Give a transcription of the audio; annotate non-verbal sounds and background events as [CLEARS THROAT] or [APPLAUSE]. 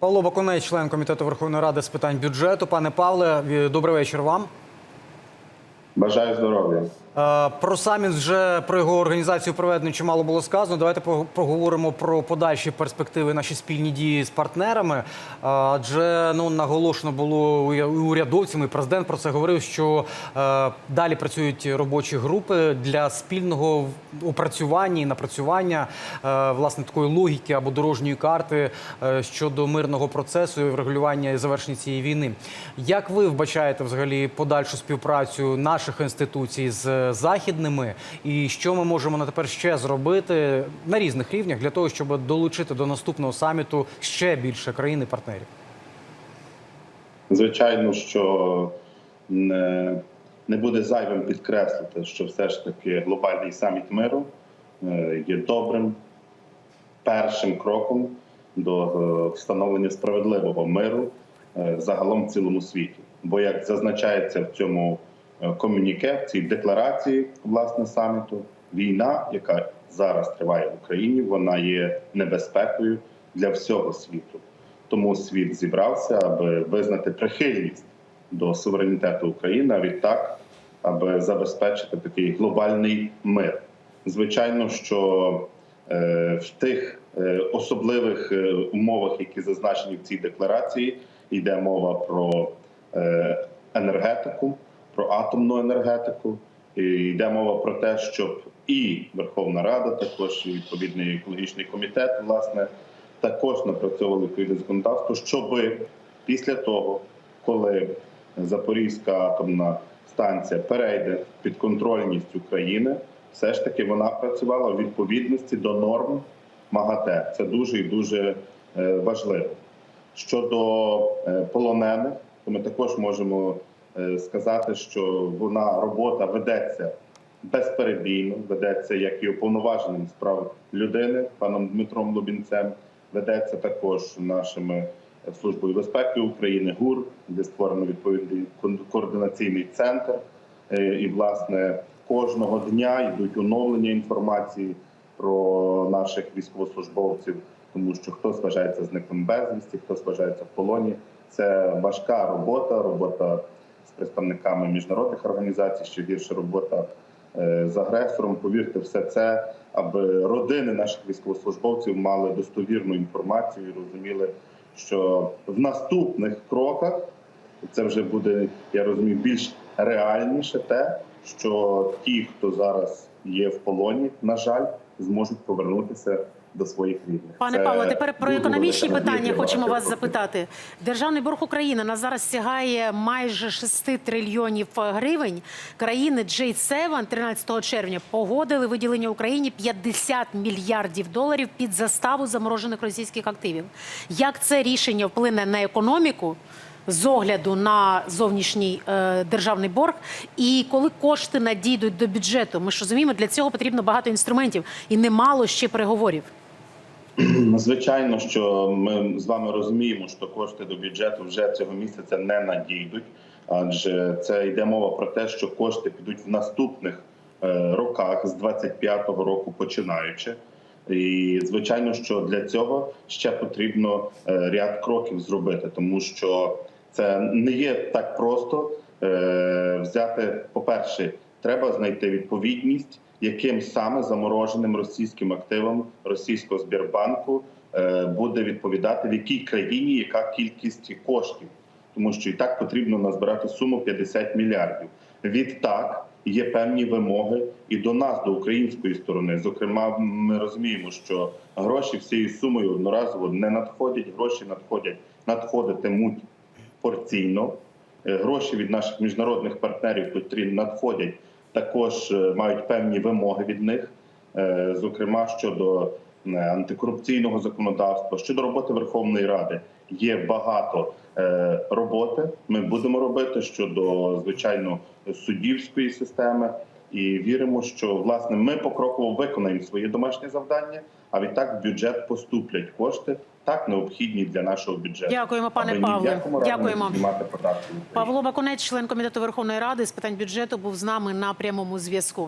Павло Бакунець, член комітету Верховної Ради з питань бюджету. Пане Павле, добрий вечір вам. Бажаю здоров'я. Е, Про саміт вже про його організацію проведено чимало було сказано. Давайте пог- поговоримо про подальші перспективи наші спільні дії з партнерами. Е, Адже ну наголошено було і урядовцями, і президент про це говорив, що е, далі працюють робочі групи для спільного опрацювання і напрацювання власне такої логіки або дорожньої карти щодо мирного процесу і врегулювання і завершення цієї війни. Як ви вбачаєте взагалі подальшу співпрацю наших інституцій з західними, і що ми можемо на тепер ще зробити на різних рівнях для того, щоб долучити до наступного саміту ще більше країн і партнерів? Звичайно, що не, не буде зайвим підкреслити, що все ж таки глобальний саміт миру е, є добрим першим кроком до е, встановлення справедливого миру е, загалом в цілому світі. Бо як зазначається в цьому е, цій декларації власне саміту, війна, яка зараз триває в Україні, вона є небезпекою для всього світу. Тому світ зібрався, аби визнати прихильність до суверенітету України, а відтак, аби забезпечити такий глобальний мир. Звичайно, що е, в тих е, особливих умовах, які зазначені в цій декларації, йде мова про енергетику, про атомну енергетику. І йде мова про те, щоб і Верховна Рада, також і відповідний екологічний комітет, власне, також напрацьовували відповідне законодавство, щоб після того, коли Запорізька атомна станція перейде в підконтрольність України, все ж таки вона працювала у відповідності до норм МАГАТЕ. Це дуже і дуже е, важливо. Щодо е, полонених, то ми також можемо сказати, що вона робота ведеться безперебійно, ведеться як і уповноваженим з прав людини, паном Дмитром Лубінцем, ведеться також нашими е, службою безпеки України ГУР, де створено відповідний координаційний центр. Е, І власне кожного дня йдуть оновлення інформації про наших військовослужбовців, тому що хтось вважається зниклим безвісті, хтось вважається в полоні. Це важка робота, робота з представниками міжнародних організацій, ще гірше робота е, з агресором. Повірте, все це, аби родини наших військовослужбовців мали достовірну інформацію і розуміли, що в наступних кроках це вже буде, я розумію, більш реальніше те, що ті, хто зараз є в полоні, на жаль, зможуть повернутися до своїх рідних. Пане Це Павло, тепер про економічні питання хочемо вас запитати. Державний борг України на зараз сягає майже 6 трильйонів гривень. Країни J7 13 червня погодили виділення Україні 50 мільярдів доларів під заставу заморожених російських активів. Як це рішення вплине на економіку? З огляду на зовнішній е, державний борг, і коли кошти надійдуть до бюджету, ми ж розуміємо, для цього потрібно багато інструментів і немало ще переговорів. [CLEARS THROAT] Звичайно, що ми з вами розуміємо, що кошти до бюджету вже цього місяця не надійдуть, адже це йде мова про те, що кошти підуть в наступних е, роках з 25-го року починаючи. І звичайно, що для цього ще потрібно е, ряд кроків зробити, тому що це не є так просто е, взяти. По-перше, треба знайти відповідність, яким саме замороженим російським активам російського Збірбанку е, буде відповідати в якій країні яка кількість коштів, тому що і так потрібно назбирати суму 50 мільярдів. Відтак є певні вимоги і до нас, до української сторони. Зокрема, ми розуміємо, що гроші всією сумою одноразово не надходять. Гроші надходять, надходитимуть порційно. Е, Гроші від наших міжнародних партнерів, котрі надходять, також е, мають певні вимоги від них, Е, зокрема щодо е, антикорупційного законодавства, щодо роботи Верховної Ради. Є багато роботи. Ми будемо робити щодо звичайно суддівської системи, і віримо, що власне ми покроково виконаємо своє домашнє завдання. А відтак в бюджет поступлять кошти, так необхідні для нашого бюджету. Дякуємо, пане аби Павле. Дякуємо. Павло Бакунець, член комітету Верховної Ради з питань бюджету, був з нами на прямому зв'язку.